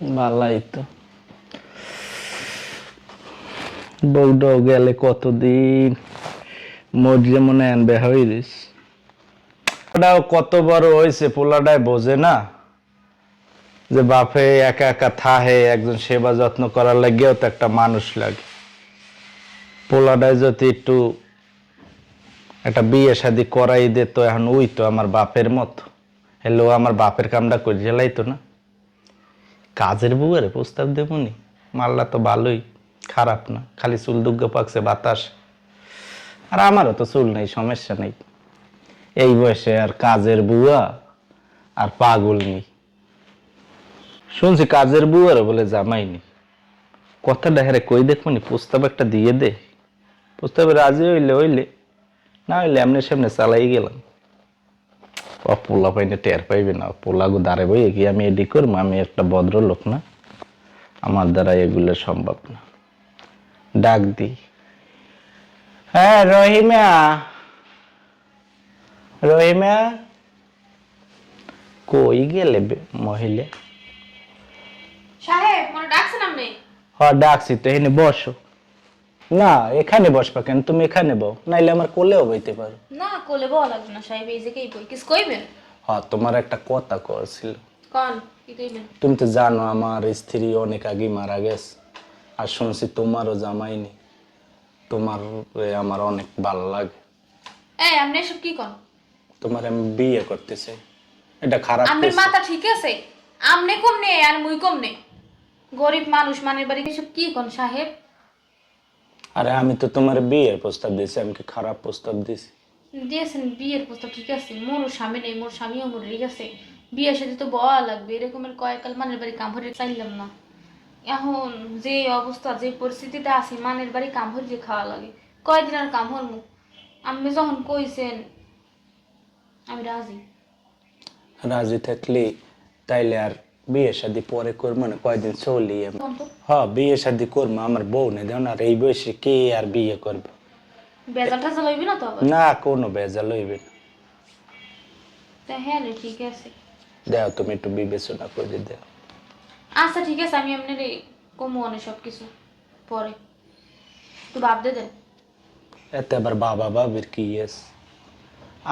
ভালাই তো। বউটাও গেলে কতদিন? মরিয়ে মনে আনবে ওটাও কত বড় হয়েছে পোলাটায় বোঝে না। যে বাপে একা একা থাহে, একজন সেবা যত্ন করার লাগেও তো একটা মানুষ লাগে। পোলাটায় যদি একটু একটা বিয়ে শাদি করাই দে তো এখন ওই তো আমার বাপের মতো। হ্যালো, আমার বাপের কামটা করে জেলাইতো না। কাজের বুয়ারে প্রস্তাব দেবনি? মাল্লা তো ভালোই, খারাপ না, খালি চুল দুগ্গ পাকছে বাতাস। আর আমারও তো চুল নেই, সমস্যা নেই। এই বয়সে আর কাজের বুয়া আর পাগল নেই। শুনছি কাজের বুয়ারে বলে জামাই নেই। কথাটা হেরে কই দেখবনি? প্রস্তাব একটা দিয়ে দে। প্রস্তাবে রাজি হইলে হইলে, না হইলে এমনি সামনে চালাই গেলাম। ও পোলা পাইনে টের পাইবে না। পোলা গো দাঁড়ে বই কি আমি এডি করব? আমি একটা ভদ্র লোক না। আমার দ্বারা এগুলো সম্ভব না। ডাক দি হ্যাঁ রহিমা। রহিমা। কই গেলে মহিলা? সাহেব মনে ডাকছেন আপনি হ ডাকছি। তো এখানে বসো। না এখানে বসবা কেন? তুমি এখানে বও নাইলে আমার কোলেও বইতে পারো। না কোলে বলা লাগবে না সাহেব এই জায়গায় বই? কিছু কইবেন হ্যাঁ তোমার একটা কথা করছিল কন? কি কইবেন? তুমি তো জানো আমার স্ত্রী অনেক আগে মারা গেছে। আর শুনছি তোমারও জামাই নেই। তোমার আমার অনেক ভালো লাগে। এই আপনি এসব কি কন? তোমার আমি বিয়ে করতে চাই। এটা খারাপ আপনার মাথা ঠিক আছে? আমনে কম নেই আর মুই কম নেই গরিব মানুষ মানের বাড়ি এসব কি কন সাহেব? আরে আমি তো তোমার বিয়ের প্রস্তাব দিয়েছি আমি কি খারাপ প্রস্তাব দিয়েছি? দিয়েছেন বিয়ের প্রস্তাব ঠিক আছে মোর স্বামী নেই মোর স্বামীও মোর ঠিক আছে। বিয়ের সাথে তো বয়া লাগবে এরকমের কয়েককাল মানের বাড়ি কাম ভরে চাইলাম না। এখন যে অবস্থা যে পরিস্থিতিতে আছি মানের বাড়ি কাম ভরে যে খাওয়া লাগে। কয়দিন আর কাম হরমু? আপনি যখন কইছেন আমি রাজি। রাজি থাকলে তাইলে আর বিয়ে শাদি পরে করব না কয়দিন চলি হ্যাঁ বিয়ে শাদি করব আমার বউ নেই দেখুন আর এই বয়সে কে আর বিয়ে করবে? না না কোনো বেজাল হইবে না। হ্যাঁ ঠিক আছে। দেও তুমি একটু বিবেচনা করে দেও আচ্ছা ঠিক আছে আমি এমনি কমু অনেক সব কিছু পরে তো ভাবতে দেন। এতে আবার বাবা বাবির কি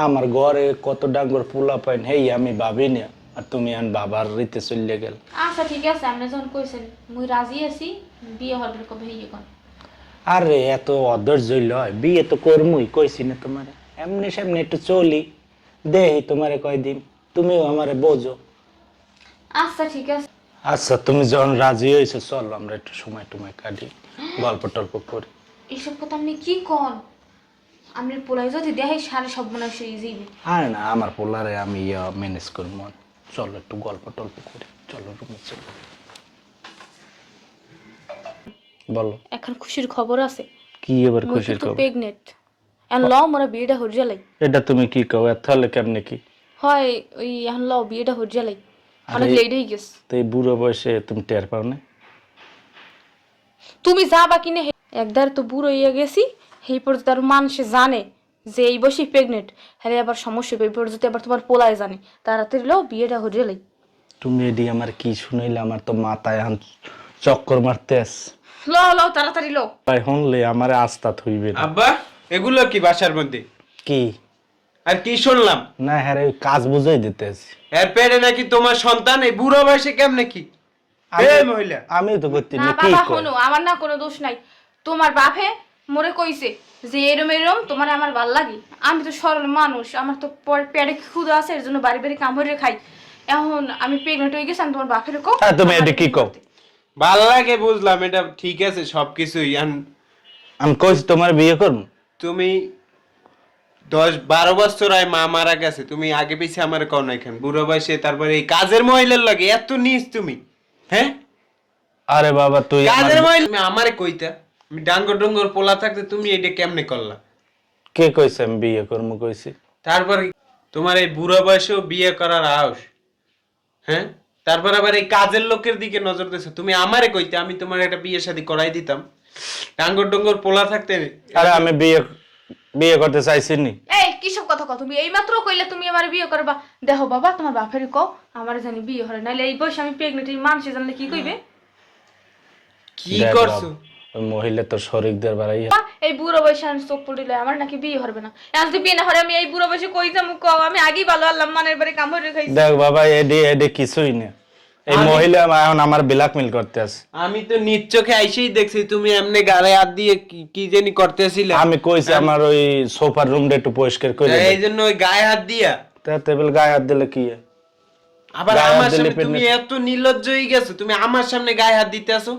আমার ঘরে কত ডাঙ্গর পোলা পাইন হেই আমি ভাবি না। আর তুমি আন বাবার রীতে চলে গেল। আচ্ছা ঠিক আছে আপনি যখন কইছেন মুই রাজি আছি বিয়ে হবের কবে হইয়ে কোন? আরে এত অধৈর্য লয় বিয়ে তো করমুই কইছি না তোমারে। এমনি সামনে একটু চলি দেহি তোমারে কয়দিন তুমিও আমারে বোঝো। আচ্ছা ঠিক আছে। আচ্ছা তুমি যখন রাজি হয়েছো চলো আমরা একটু সময় টুময় কাটি গল্প টল্প করি। এইসব কথা আপনি কি কন? আপনি পোলাই যদি দেখাই সারে সব মনে হয় যাইবে আর না আমার পোলারে আমি ম্যানেজ করব চলো একটু গল্প টল্প করি। চলো রুমে চলো। বলো। এখন খুশির খবর আছে? কি এবার খুশির খবর? প্রেগনেন্ট এখন ল মোরা বিয়েটা হর জ্বালাই এটা তুমি কি কও? এত হলে কেমনে কি? হয় ওই এখন ল বিয়েটা হর জ্বালাই অনেক লেট হয়ে গেছে। তো এই বুড়ো বয়সে তুমি টের পাও না? তুমি যা বা কিনে একদার তো বুড়ো হইয়া গেছি সেই পর্যন্ত আর মানুষে জানে। যে এই বসে প্রেগনেন্ট হ্যাঁ আবার সমস্যা হবে এই পর্যন্ত আবার তোমার পোলায় জানে তাড়াতাড়ি লো বিয়েটা হরিয়ে লাই। তুমি এডি আমার কি শুনাইলে আমার তো মাথায় এখন চক্কর মারতে আস। লো লো তাড়াতাড়ি লো তাই হনলে আমার আস্থা থইবে না। আব্বা এগুলো কি বাসার মধ্যে? কি? আর কি শুনলাম? না হ্যাঁ রে, ওই কাজ বুঝাই দিতে আসি এর পেটে নাকি তোমার সন্তান এই বুড়ো বয়সে কেমনে কি? এ মহিলা। আমি তো করতে না না কি বাবা আমার না কোনো দোষ নাই। তোমার বাপে মোরে কইছে যে এরম এরম তোমার আমার ভালো লাগে। আমি তো সরল মানুষ আমার তো পেটে ক্ষুদা আছে এর জন্য বাড়ি বাড়ি কাম করে খাই। এখন আমি প্রেগনেন্ট হয়ে গেছি আমি তোমার বাপের কো হ্যাঁ তুমি এটা কি কও? ভালো লাগে বুঝলাম এটা ঠিক আছে সবকিছুই। আন আমি কইছি তোমার বিয়ে করব। তুমি দশ বারো বছর আয় মা মারা গেছে তুমি আগে পিছিয়ে আমার কও না এখানে বুড়ো বয়সে তারপরে এই কাজের মহিলার লাগে এত নিস তুমি হ্যাঁ? আরে বাবা তুই কাজের মহিলা আমারে কইতা আমি ডাঙ্গর ডঙ্গর পোলা থাকতে তুমি এটা কেমনে করলা? কে কইছে আমি বিয়ে করব কইছি? তারপর তোমার এই বুড়ো বয়সেও বিয়ে করার আউস হ্যাঁ? তারপর আবার এই কাজের লোকের দিকে নজর দিছো। তুমি আমারে কইতে আমি তোমার একটা বিয়ে শাদী করাই দিতাম। ডাঙ্গর ডঙ্গর পোলা থাকতে আরে আমি বিয়ে বিয়ে করতে চাইছিনি। এই কিসব কথা কও তুমি? এই মাত্র কইলে তুমি আমার বিয়ে করবা। দেখো বাবা তোমার বাপের কও আমার জানি বিয়ে হরে নাইলে এই বয়সে আমি প্রেগনেন্ট এই মানুষে জানলে কি কইবে? কি করছ? মহিলা তোর শরিকদের বাড়াই এই বুড়ো বয়সে আমি চোখ পড়িলে আমার নাকি বিয়ে হবে না। এখন যদি বিয়ে না হরে আমি এই বুড়ো বয়সে কই যাব কও? আমি আগেই ভালো আল্লাহ মানের বাড়ি কাম হরে খাইছি দেখ বাবা এডি এডি কিছুই না এই মহিলা এখন আমার ব্ল্যাকমেল করতে আছে। আমি তো নিজ চোখে আইসেই দেখছি তুমি এমনি গালে হাত দিয়ে কি- জানি করতেছিলে। আমি কইছি আমার ওই সোফার রুমটা একটু পরিষ্কার করে এই জন্য ওই গায়ে হাত দিয়া। তা টেবিল গায়ে হাত দিলে কি? আবার আমার সামনে তুমি এত নির্লজ্জ হয়ে গেছো তুমি আমার সামনে গায়ে হাত দিতে আসো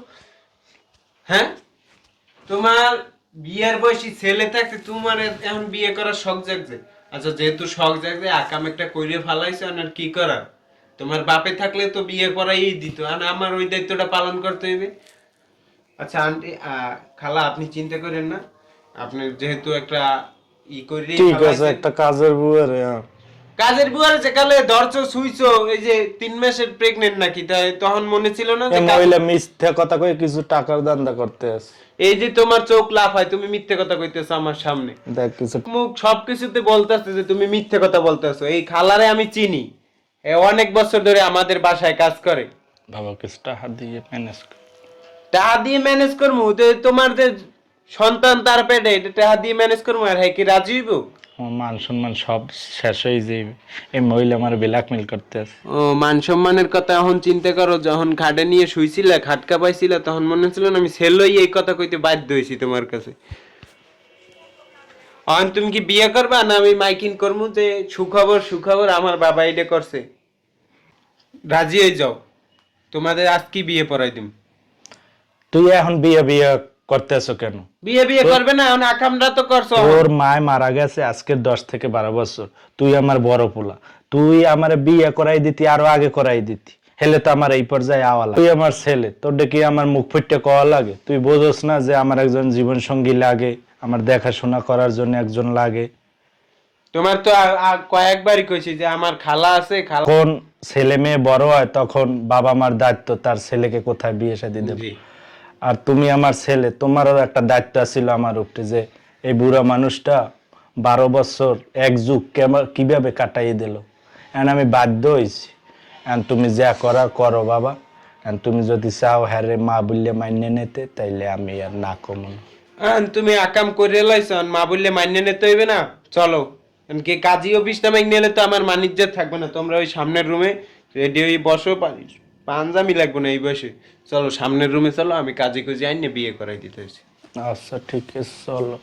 হ্যাঁ? তোমার বিয়ের বয়সী ছেলে থাকতে তোমার এখন বিয়ে করার শখ জাগছে? আচ্ছা যেহেতু শখ জাগছে আকাম একটা কইরে ফালাইছো আর কি করার? তোমার বাপে থাকলে তো বিয়ে করাই দিত আর আমার ওই দায়িত্বটা পালন করতে হবে আচ্ছা আন্টি খালা আপনি চিন্তা করেন না। আপনি যেহেতু একটা ই করে ঠিক আছে একটা কাজের বুয়ারে হ্যাঁ। কাজের বুয়ারে যে কালে ধরছো শুইছো এই যে তিন মাসের প্রেগনেন্ট নাকি তাই তখন মনে ছিল না যে মহিলা মিথ্যা কথা কয়ে কিছু টাকার দান্দা করতে আছে। এই যে তোমার চোখ লাফায় তুমি মিথ্যে কথা কইতেছো আমার সামনে। দেখ কিছু মুখ সবকিছুতে বলতেছে যে তুমি মিথ্যে কথা বলতেছো এই খালারে আমি চিনি। এ অনেক বছর ধরে আমাদের বাসায় কাজ করে। বাবা কিছু টাকা দিয়ে ম্যানেজ টাকা দিয়ে ম্যানেজ করব? তোমার যে সন্তান তার পেটে এটা টাকা দিয়ে ম্যানেজ করব? আর হ্যাঁ কি রাজি হইব? মান সম্মান সব শেষ হয়ে যাবে এই মহিলা আমার ব্ল্যাকমেল করতে আছে। ও মান সম্মানের কথা এখন চিন্তা করো যখন খাটে নিয়ে শুইছিলে খাটকা পাইছিলে তখন মনে হচ্ছিল না আমি সেলই এই কথা কইতে বাধ্য হয়েছি তোমার কাছে। অন তুমি কি বিয়ে করবা না আমি মাইকিন করব যে সুখবর সুখবর আমার বাবা এটা করছে। রাজি হয়ে যাও। তোমাদের আজ কি বিয়ে পড়াই দিম? তুই এখন বিয়ে বিয়ে করতে আছো কেন? বিয়ে বিয়ে করবে না এখন আকামরা তো করছ। তোর মায় মারা গেছে আজকের দশ থেকে বারো বছর। তুই আমার বড় পোলা। তুই আমার বিয়ে করাই দিতি আরও আগে করাই দিতি। হেলে তো আমার এই পর্যায়ে আওয়া লাগে। তুই আমার ছেলে তোর কি আমার মুখ ফুটতে কওয়া লাগে। তুই বোঝস না যে আমার একজন জীবন সঙ্গী লাগে আমার দেখাশোনা করার জন্য একজন লাগে। তোমার তো কয়েকবারই কইছি যে আমার খালা আছে খালা কোন ছেলে মেয়ে বড় হয় তখন বাবা মার দায়িত্ব তার ছেলেকে কোথায় বিয়ে শাদী দেবে। আর তুমি আমার ছেলে, তোমারও একটা দায়িত্ব ছিল আমার উপরে যে এই বুড়া মানুষটা বারো বছর এক যুগ কীভাবে কাটাইয়ে দিল। এখন আমি বাধ্য হয়েছি। এখন তুমি যা করার করো বাবা। এখন তুমি যদি চাও হ্যারে মা বললে মান্য নিতে, তাইলে আমি আর না কমো তুমি আকাম করে লাইছ মা বললে মান্য নিতে হইবে না, চলো। কি কাজী অফিসটা মাইন নিলে তো আমার মানিজ্য থাকবে না, তোমরা ওই সামনের রুমে রেডি হয়ে বসো পা- পাঞ্জামি লাগবো না এই বয়সে। চলো, সামনের রুমে চলো, আমি কাজে খুঁজে আইনে বিয়ে করাই দিতে আচ্ছা ঠিক আছে, চলো।